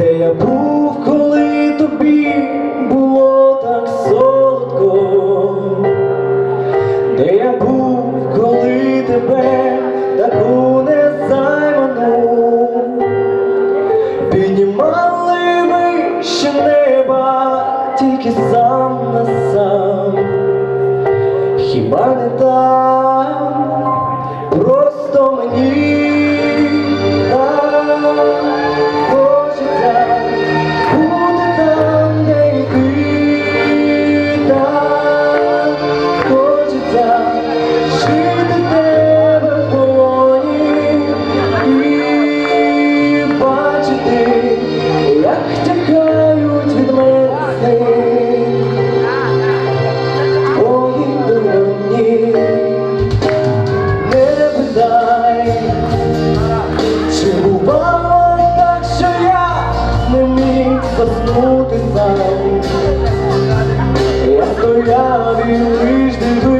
де я був, коли тобі було так солодко, де я був, коли тебе таку незайману. Піднімали вище неба, тільки сам на сам, хіба не так? Заснути сам? Я стояв і лиш дивився,